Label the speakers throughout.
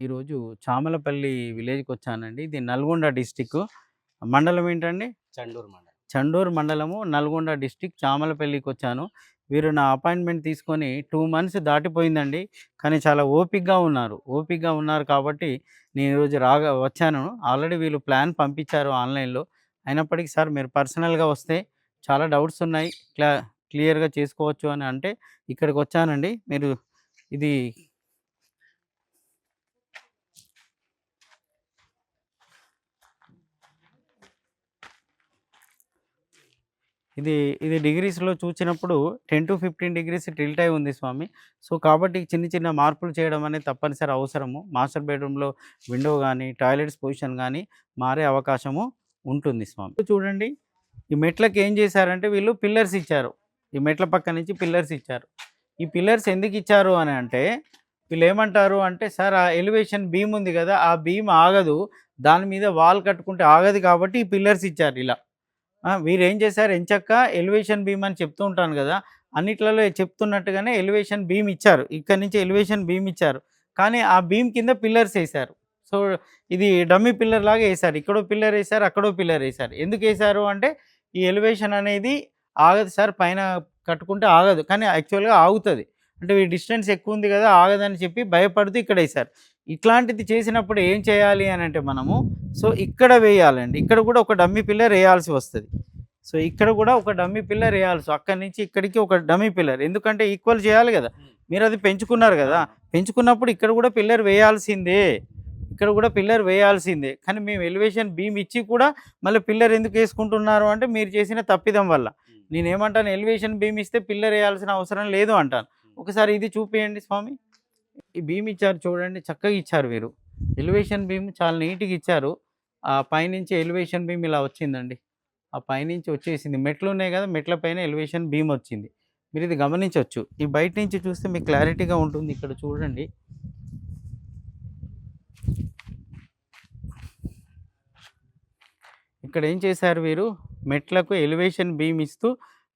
Speaker 1: ఈరోజు చామలపల్లి విలేజ్‌కి వచ్చానండి. ఇది నల్గొండ డిస్ట్రిక్ట్. మండలం ఏంటండి?
Speaker 2: చండూరు మండలం.
Speaker 1: చండూరు మండలము, నల్గొండ డిస్ట్రిక్ట్ చామలపల్లికొచ్చాను. వీరు నా అపాయింట్‌మెంట్ తీసుకొని 2 మంత్స్ దాటిపోయిందండి. కానీ చాలా ఓపికగా ఉన్నారు. ఓపికగా ఉన్నారు కాబట్టి నేను ఈరోజు రాగా వచ్చాను. ఆల్రెడీ వీళ్ళు ప్లాన్ పంపించారు ఆన్‌లైన్‌లో. అయినప్పటికీ సార్ మీరు పర్సనల్‌గా వస్తే చాలా డౌట్స్ ఉన్నాయి. క్లా క్లియర్‌గా చేసుకోవచ్చు అని అంటే ఇక్కడికొచ్చానండి. మీరు ఇది ఇది ఇది డిగ్రీస్‌లో చూసినప్పుడు 10-15 డిగ్రీస్ టిల్ట్ అయి ఉంది స్వామి. సో, కాబట్టి చిన్న చిన్న మార్పులు చేయడం అనేది తప్పనిసరి అవసరము. మాస్టర్ బెడ్‌రూమ్‌లో విండో కానీ టాయిలెట్స్ పొజిషన్ కానీ మారే అవకాశము ఉంటుంది స్వామి. చూడండి ఈ మెట్లకి ఏం చేశారంటే వీళ్ళు పిల్లర్స్ ఇచ్చారు. ఈ మెట్ల పక్క నుంచి పిల్లర్స్ ఇచ్చారు. ఈ పిల్లర్స్ ఎందుకు ఇచ్చారు అని అంటే వీళ్ళు ఏమంటారు అంటే సార్ ఆ ఎలివేషన్ బీమ్ ఉంది కదా! ఆ బీమ్ ఆగదు. దాని మీద వాల్ కట్టుకుంటే ఆగదు కాబట్టి ఈ పిల్లర్స్ ఇచ్చారు ఇలా. వీరు ఏం చేశారు ఎంచక్కా ఎలివేషన్ బీమ్ అని చెప్తూ ఉంటాను కదా! అన్నిట్లలో చెప్తున్నట్టుగానే ఎలివేషన్ బీమ్ ఇచ్చారు. ఇక్కడ నుంచి ఎలివేషన్ బీమ్ ఇచ్చారు. కానీ ఆ బీమ్ కింద పిల్లర్స్ వేశారు సో, ఇది డమ్మీ పిల్లర్ లాగా వేశారు ఇక్కడో పిల్లర్ వేశారు అక్కడో పిల్లర్ వేశారు ఎందుకు వేశారు అంటే ఈ ఎలివేషన్ అనేది ఆగదు సార్ పైన కట్టుకుంటే ఆగదు. కానీ యాక్చువల్‌గా ఆగుతుంది అంటే ఈ డిస్టెన్స్ ఎక్కువ ఉంది కదా! ఆగదని చెప్పి భయపడుతూ ఇక్కడ వేశారు ఇట్లాంటిది చేసినప్పుడు ఏం చేయాలి అని అంటే మనము సో, ఇక్కడ వేయాలండి. ఇక్కడ కూడా ఒక డమ్మీ పిల్లర్ ఏయాల్సి వస్తది. సో, ఇక్కడ కూడా ఒక డమ్మీ పిల్లర్ ఏయాల్సి అక్కడి నుంచి ఇక్కడికి ఒక డమ్మీ పిల్లర్. ఎందుకంటే ఈక్వల్ చేయాలి కదా! మీరది పెంచుకున్నారు కదా! పెంచుకున్నప్పుడు ఇక్కడ కూడా పిల్లర్ వేయాల్సిందే. ఇక్కడ కూడా పిల్లర్ వేయాల్సిందే. కానీ మేము ఎలివేషన్ బీమ్ ఇచ్చి కూడా మళ్ళీ పిల్లర్ ఎందుకు ఏసుకుంటున్నారు అంటే మీరు చేసిన తప్పిదం వల్ల. నేనేమంటాను ఎలివేషన్ బీమ్ ఇస్తే పిల్లర్ ఏయాల్సిన అవసరం లేదు అంటాను. ఒకసారి ఇది చూపియండి స్వామి. ఈ బీమ్ ఇచ్చారు చూడండి చక్కగా ఇచ్చారు వీరు. ఎలివేషన్ బీమ్ చాలా నీట్‌గా ఇచ్చారు. ఆ పైనుంచి ఎలివేషన్ బీమ్ ఇలా వచ్చిందండి. ఆ పైనుంచి వచ్చేసింది. మెట్లు ఉన్నాయి కదా! మెట్ల పైన ఎలివేషన్ బీమ్ వచ్చింది. మీరు ఇది గమనించవచ్చు ఈ బయట నుంచి చూస్తే మీకు క్లారిటీగా ఉంటుంది. ఇక్కడ చూడండి. ఇక్కడ ఏం చేశారు వీరు మెట్లకు ఎలివేషన్ బీమ్ ఇస్తూ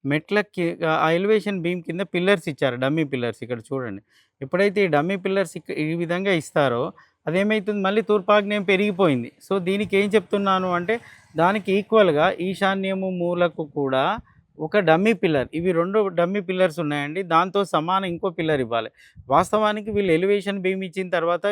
Speaker 1: మెట్లకి ఆ ఎలివేషన్ బీమ్ కింద పిల్లర్స్ ఇచ్చారు. డమ్మీ పిల్లర్స్ ఇక్కడ చూడండి. ఎప్పుడైతే ఈ డమ్మీ పిల్లర్స్ ఇక్ ఈ విధంగా ఇస్తారో అదేమైతుంది మళ్ళీ తూర్పాగ్నేయం పెరిగిపోయింది. సో, దీనికి ఏం చెప్తున్నాను అంటే దానికి ఈక్వల్‌గా ఈశాన్యము మూలకు కూడా ఒక డమ్మీ పిల్లర్ ఇవి రెండు డమ్మీ పిల్లర్స్ ఉన్నాయండి. దాంతో సమానం ఇంకో పిల్లర్ ఇవ్వాలి. వాస్తవానికి వీళ్ళు ఎలివేషన్ బీమ్ ఇచ్చిన తర్వాత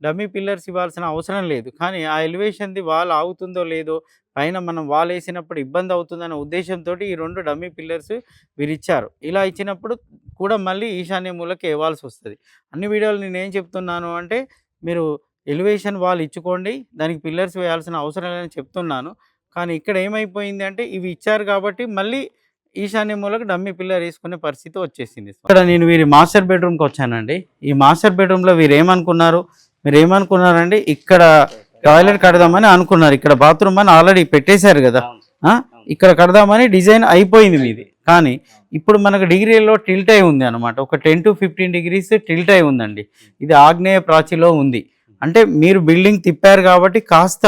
Speaker 1: డమ్మీ పిల్లర్స్ ఇవ్వాల్సిన అవసరం లేదు. కానీ ఆ ఎలివేషన్‌ది వాల్ ఆగుతుందో లేదో పైన మనం వాల్ వేసినప్పుడు ఇబ్బంది అవుతుందనే ఉద్దేశంతో ఈ రెండు డమ్మీ పిల్లర్స్ వీరిచ్చారు. ఇలా ఇచ్చినప్పుడు కూడా మళ్ళీ ఈశాన్య మూలకి ఇవ్వాల్సి వస్తుంది అన్ని వీడియోలు నేనేం చెప్తున్నాను అంటే మీరు ఎలివేషన్ వాల్ ఇచ్చుకోండి. దానికి పిల్లర్స్ వేయాల్సిన అవసరం లేదని చెప్తున్నాను. కానీ ఇక్కడ ఏమైపోయింది అంటే ఇవి ఇచ్చారు కాబట్టి మళ్ళీ ఈశాన్య మూలకు డమ్మీ పిల్లర్ వేసుకునే పరిస్థితి వచ్చేసింది. ఇక్కడ నేను వీరి మాస్టర్ బెడ్‌రూమ్‌కి వచ్చానండి. ఈ మాస్టర్ బెడ్‌రూమ్‌లో వీరు ఏమనుకున్నారు మీరు ఏమనుకున్నారండి ఇక్కడ టాయిలెట్ కడదామని అనుకున్నారు. ఇక్కడ బాత్రూమ్ అని ఆల్రెడీ పెట్టేశారు కదా! ఇక్కడ కడదామని డిజైన్ అయిపోయింది మీది. కానీ ఇప్పుడు మనకు డిగ్రీలో టిల్ట్ అయి ఉంది అనమాట. ఒక 10-15 డిగ్రీస్ టిల్ట్ అయి ఉందండి. ఇది ఆగ్నేయ ప్రాచిలో ఉంది. అంటే మీరు బిల్డింగ్ తిప్పారు కాబట్టి కాస్త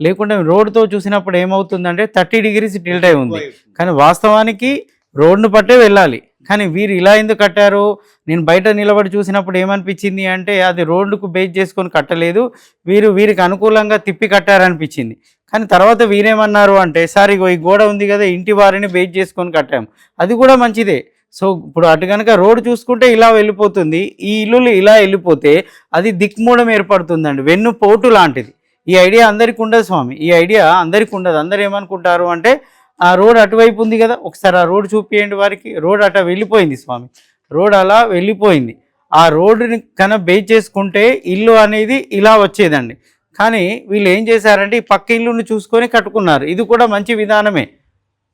Speaker 1: లేకుంటే రోడ్‌తో చూసినప్పుడు ఏమవుతుందంటే 30 డిగ్రీస్ టిల్ట్ అయి ఉంది. కానీ వాస్తవానికి రోడ్‌ను పట్టే వెళ్ళాలి. కానీ వీరు ఇలా ఎందుకు కట్టారు? నేను బయట నిలబడి చూసినప్పుడు ఏమనిపించింది అంటే అది రోడ్డుకు బేస్ చేసుకొని కట్టలేదు. వీరు వీరికి అనుకూలంగా తిప్పి కట్టారనిపించింది. కానీ తర్వాత వీరేమన్నారు అంటే సార్ ఇగో ఈ గోడ ఉంది కదా! ఇంటి వారిని బేస్ చేసుకొని కట్టాము. అది కూడా మంచిదే. సో, ఇప్పుడు అటు కనుక రోడ్ చూసుకుంటే ఇలా వెళ్ళిపోతుంది. ఈ ఇల్లులు ఇలా వెళ్ళిపోతే అది దిక్మూలం ఏర్పడుతుందండి. వెన్ను పోటు లాంటిది. ఈ ఐడియా అందరికి ఉండదు స్వామి. ఈ ఐడియా అందరికి ఉండదు. అందరు ఏమనుకుంటారు అంటే ఆ రోడ్ అటువైపు ఉంది కదా! ఒకసారి ఆ రోడ్ చూపియండి వారికి. రోడ్ అట వెళ్ళిపోయింది స్వామి. రోడ్ అలా వెళ్ళిపోయింది. ఆ రోడ్డుని కన బేస్ చేసుకుంటే ఇల్లు అనేది ఇలా వచ్చేదండి. కానీ వీళ్ళు ఏం చేశారంటే ఈ పక్క ఇల్లుని చూసుకొని కట్టుకున్నారు. ఇది కూడా మంచి విధానమే.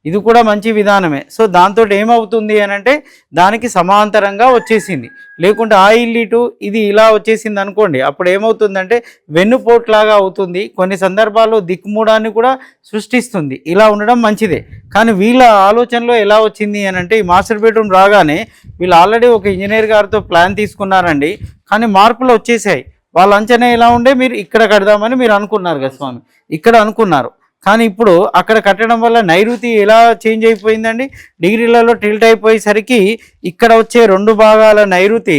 Speaker 1: ఇది కూడా మంచి విధానమే. సో, దాంతోటి ఏమవుతుంది అని అంటే దానికి సమాంతరంగా వచ్చేసింది. లేకుంటే ఆ ఇల్లు ఇటు ఇది ఇలా వచ్చేసింది అనుకోండి. అప్పుడు ఏమవుతుందంటే వెన్నుపోట్లాగా అవుతుంది. కొన్ని సందర్భాల్లో దిక్కుమూడాన్ని కూడా సృష్టిస్తుంది. ఇలా ఉండడం మంచిదే. కానీ వీళ్ళ ఆలోచనలో ఎలా వచ్చింది అనంటే ఈ మాస్టర్ బెడ్‌రూమ్ రాగానే వీళ్ళు ఆల్రెడీ ఒక ఇంజనీర్ గారితో ప్లాన్ తీసుకున్నారండి. కానీ మార్పులు వచ్చేసాయి. వాళ్ళ అంచనా ఎలా ఉండే మీరు ఇక్కడ కడదామని మీరు అనుకున్నారు కదా స్వామి. ఇక్కడ అనుకున్నారు. కానీ ఇప్పుడు అక్కడ కట్టడం వల్ల నైరుతి ఎలా చేంజ్ అయిపోయిందండి? డిగ్రీలలో టిల్ట్ అయిపోయేసరికి ఇక్కడ వచ్చే రెండు భాగాల నైరుతి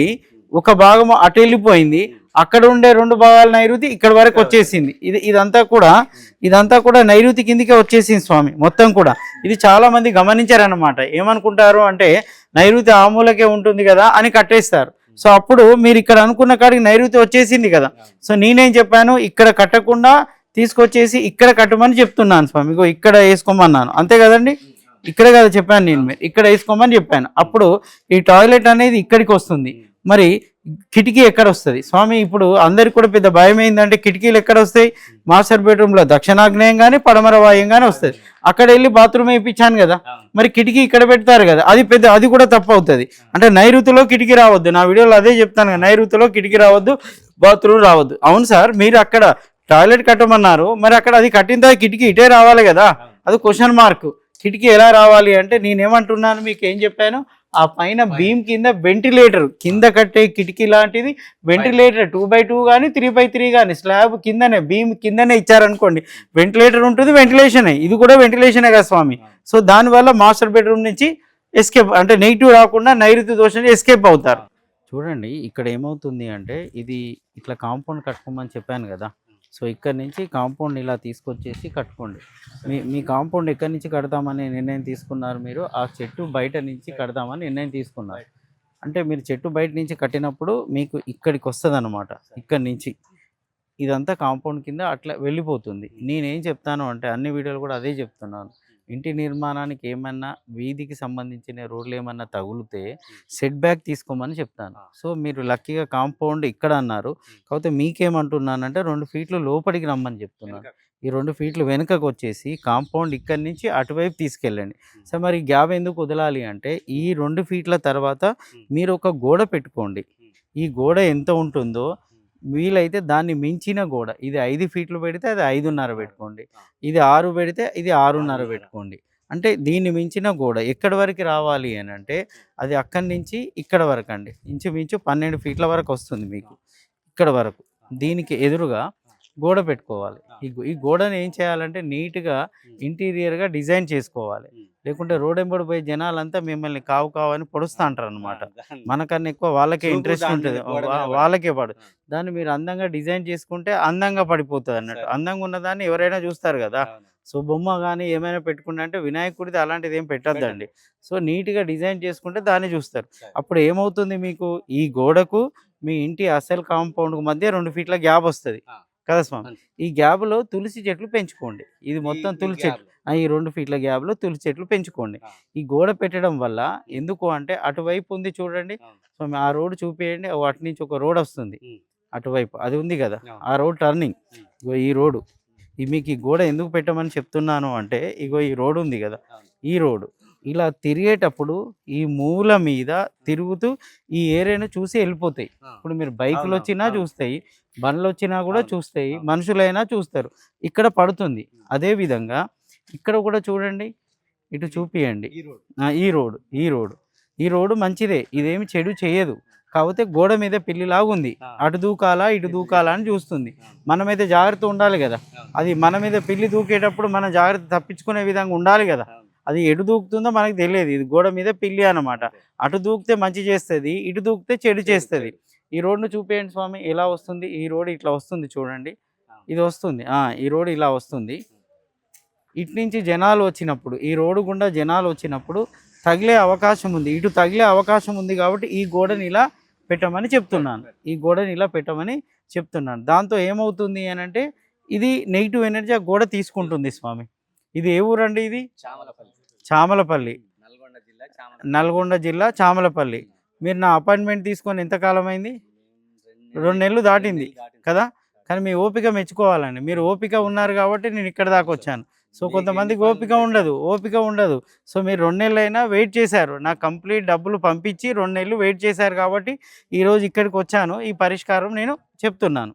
Speaker 1: ఒక భాగం అటు వెళ్ళిపోయింది. అక్కడ ఉండే రెండు భాగాల నైరుతి ఇక్కడ వరకు వచ్చేసింది ఇది ఇదంతా కూడా ఇదంతా కూడా నైరుతి కిందికే వచ్చేసింది స్వామి మొత్తం కూడా ఇది చాలా మంది గమనించారనమాట ఏమనుకుంటారు అంటే నైరుతి ఆమూలకే ఉంటుంది కదా అని కట్టేస్తారు సో అప్పుడు మీరు ఇక్కడ అనుకున్న కాడికి నైరుతి వచ్చేసింది కదా సో నేనేం చెప్పాను ఇక్కడ కట్టకుండా తీసుకొచ్చేసి ఇక్కడ కట్టమని చెప్తున్నాను స్వామి. ఇగో ఇక్కడ వేసుకోమన్నాను. అంతే కదండి? ఇక్కడ కదా చెప్పాను నేను మీరు. ఇక్కడ వేసుకోమని చెప్పాను. అప్పుడు ఈ టాయిలెట్ అనేది ఇక్కడికి వస్తుంది. మరి కిటికీ ఎక్కడ వస్తుంది? స్వామి ఇప్పుడు అందరికి కూడా పెద్ద భయం ఏంటంటే కిటికీలు ఎక్కడ వస్తాయి? మాస్టర్ బెడ్రూమ్లో దక్షిణాగ్నేయం కానీ పడమర వాయం కానీ వస్తుంది. అక్కడ వెళ్ళి బాత్రూమ్ వేయించాను కదా. మరి కిటికీ ఇక్కడ పెడతారు కదా. అది పెద్ద అది కూడా తప్పు అవుతుంది అంటే నైరుతిలో కిటికీ రావద్దు. నా వీడియోలో అదే చెప్తాను కదా. నైరుతిలో కిటికీ రావద్దు బాత్రూమ్ రావద్దు. అవును సార్ మీరు అక్కడ టాయిలెట్ కట్టమన్నారు. మరి అక్కడ అది కట్టిన తర్వాత కిటికీ ఇటే రావాలి కదా. అది క్వశ్చన్ మార్క్. కిటికీ ఎలా రావాలి అంటే నేనేమంటున్నాను మీకు ఏం చెప్పాను? ఆ పైన బీమ్ కింద వెంటిలేటర్. కింద కట్టే కిటికీ లాంటిది. వెంటిలేటర్ టూ బై టూ కానీ త్రీ బై త్రీ కానీ స్లాబ్ కిందనే బీమ్ కిందనే ఇచ్చారనుకోండి వెంటిలేటర్ ఉంటుంది వెంటిలేషనే. ఇది కూడా వెంటిలేషనే కదా స్వామి. సో దానివల్ల మాస్టర్ బెడ్రూమ్ నుంచి ఎస్కేప్ అంటే నెగిటివ్ రాకుండా నైరుతి దోషం ఎస్కేప్ అవుతారు. చూడండి ఇక్కడ ఏమవుతుంది అంటే ఇది ఇట్లా కాంపౌండ్ కట్టుకోమని చెప్పాను కదా. సో ఇక్కడ నుంచి కాంపౌండ్ ఇలా తీసుకొచ్చేసి కట్టుకోండి. మీ మీ కాంపౌండ్ ఎక్కడి నుంచి కడతామని నిర్ణయం తీసుకున్నారు మీరు. ఆ చెట్టు బయట నుంచి కడతామని నిర్ణయం తీసుకున్నారు. అంటే మీరు చెట్టు బయట నుంచి కట్టినప్పుడు మీకు ఇక్కడికి వస్తుంది అనమాట ఇక్కడి నుంచి. ఇదంతా కాంపౌండ్ కింద అట్లా వెళ్ళిపోతుంది. నేనేం చెప్తాను అంటే అన్ని వీడియోలు కూడా అదే చెప్తున్నాను. ఇంటి నిర్మాణానికి ఏమన్నా వీధికి సంబంధించిన రోడ్లు ఏమన్నా తగులితే సెట్ బ్యాక్ తీసుకోమని చెప్తాను. సో మీరు లక్కీగా కాంపౌండ్ ఇక్కడ అన్నారు. కాకపోతే మీకేమంటున్నానంటే రెండు ఫీట్లు లోపలికి రమ్మని చెప్తున్నాను ఈ రెండు ఫీట్లు వెనుకకు వచ్చేసి కాంపౌండ్ ఇక్కడి నుంచి అటువైపు తీసుకెళ్ళండి. సో మరి గ్యాప్ ఎందుకు వదలాలి అంటే ఈ రెండు ఫీట్ల తర్వాత మీరు ఒక గోడ పెట్టుకోండి. ఈ గోడ ఎంత ఉంటుందో వీలైతే దాన్ని మించిన గోడ ఇది ఐదు ఫీట్లు పెడితే అది ఐదున్నర పెట్టుకోండి. ఇది ఆరు పెడితే ఇది ఆరున్నర పెట్టుకోండి. అంటే దీన్ని మించిన గోడ ఎక్కడి వరకు రావాలి అని అంటే అది అక్కడి నుంచి ఇక్కడ వరకు అండి ఇంచుమించు పన్నెండు ఫీట్ల వరకు వస్తుంది మీకు. ఇక్కడ వరకు. దీనికి ఎదురుగా గోడ పెట్టుకోవాలి. ఈ గోడను ఏం చేయాలంటే నీట్గా ఇంటీరియర్గా డిజైన్ చేసుకోవాలి. లేకుంటే రోడ్ ఎంబడి పోయే జనాలంతా మిమ్మల్ని కావు కావు అని పొడుస్తూ అంటారు అనమాట మనకన్నా ఎక్కువ వాళ్ళకే ఇంట్రెస్ట్ ఉంటుంది. వాళ్ళకే పడు దాన్ని మీరు అందంగా డిజైన్ చేసుకుంటే అందంగా పడిపోతుంది అన్నట్టు. అందంగా ఉన్నదాన్ని ఎవరైనా చూస్తారు కదా. సో బొమ్మ కానీ ఏమైనా పెట్టుకుంటే అంటే వినాయకుడిది అలాంటిది ఏం పెట్టద్దండి. సో నీట్గా డిజైన్ చేసుకుంటే దాన్ని చూస్తారు. అప్పుడు ఏమవుతుంది మీకు? ఈ గోడకు మీ ఇంటి అసలు కాంపౌండ్ మధ్య రెండు ఫీట్ల గ్యాప్ వస్తుంది. కదా స్వామి. ఈ గ్యాప్లో తులసి చెట్లు పెంచుకోండి. ఇది మొత్తం తులసి చెట్లు. ఈ రెండు ఫీట్ల గ్యాప్లో తులసి చెట్లు పెంచుకోండి. ఈ గోడ పెట్టడం వల్ల ఎందుకు అంటే అటువైపు ఉంది చూడండి. సో ఆ రోడ్ చూపేయండి. అటు నుంచి ఒక రోడ్ వస్తుంది. అటువైపు అది ఉంది కదా. ఆ రోడ్ టర్నింగ్. ఈ రోడ్డు ఈ మీకు ఈ గోడ ఎందుకు పెట్టమని చెప్తున్నాను అంటే ఇగో ఈ రోడ్ ఉంది కదా. ఈ రోడ్డు ఇలా తిరిగేటప్పుడు ఈ మూల మీద తిరుగుతూ ఈ ఏరియాను చూసి వెళ్ళిపోతాయి. ఇప్పుడు మీరు బైకులు వచ్చినా. చూస్తాయి. బండ్లు వచ్చినా కూడా చూస్తాయి. మనుషులైనా చూస్తారు. ఇక్కడ పడుతుంది. అదే విధంగా ఇక్కడ కూడా చూడండి. ఇటు చూపియండి.
Speaker 2: ఈ రోడ్.
Speaker 1: ఈ రోడ్డు ఈ రోడ్డు మంచిదే. ఇదేమి చెడు చేయదు. కాకపోతే గోడ మీద పిల్లిలాగా ఉంది
Speaker 2: ఆ.
Speaker 1: అటు దూకాలా ఇటు దూకాలా అని చూస్తుంది. మనమైతే జాగ్రత్త ఉండాలి కదా. అది మన మీద పిల్లి దూకేటప్పుడు మనం జాగ్రత్త తప్పించుకునే విధంగా ఉండాలి కదా. అది ఎటు దూకుతుందో మనకు తెలియదు. ఇది గోడ మీద పిల్లి అన్నమాట. అటు దూకితే మంచి చేస్తుంది ఇటు దూకితే చెడు చేస్తుంది. ఈ రోడ్ను చూపేయండి స్వామి. ఎలా వస్తుంది ఈ రోడ్ ఇట్లా వస్తుంది చూడండి. ఇది వస్తుంది. ఆ, ఈ రోడ్ ఇలా వస్తుంది. ఇటు నుంచి జనాలు వచ్చినప్పుడు ఈ రోడ్డు గుండా జనాలు వచ్చినప్పుడు తగిలే అవకాశం ఉంది. ఇటు తగిలే అవకాశం ఉంది కాబట్టి ఈ గోడని ఇలా పెట్టమని చెప్తున్నాను. ఈ గోడని ఇలా పెట్టమని చెప్తున్నాను. దాంతో ఏమవుతుంది అని అంటే ఇది నెగిటివ్ ఎనర్జీ ఆ గోడ తీసుకుంటుంది స్వామి. ఇది ఏ ఊరండి ఇది?
Speaker 2: చామలపల్లి.
Speaker 1: చామలపల్లి.
Speaker 2: నల్గొండ జిల్లా
Speaker 1: నల్గొండ జిల్లా చామలపల్లి. మీరు నా అపాయింట్మెంట్ తీసుకొని ఎంతకాలం అయింది? రెండు నెలలు దాటింది. కదా? కానీ మీ ఓపిక మెచ్చుకోవాలండి. మీరు ఓపిక ఉన్నారు కాబట్టి నేను ఇక్కడ దాకా వచ్చాను. సో కొంతమందికి ఓపిక ఉండదు ఓపిక ఉండదు. సో మీరు రెండు నెలలు అయినా వెయిట్ చేశారు. నాకు కంప్లీట్ డబ్బులు పంపించి రెండు నెలలు వెయిట్ చేశారు కాబట్టి ఈరోజు ఇక్కడికి వచ్చాను. ఈ పరిష్కారం నేను చెప్తున్నాను.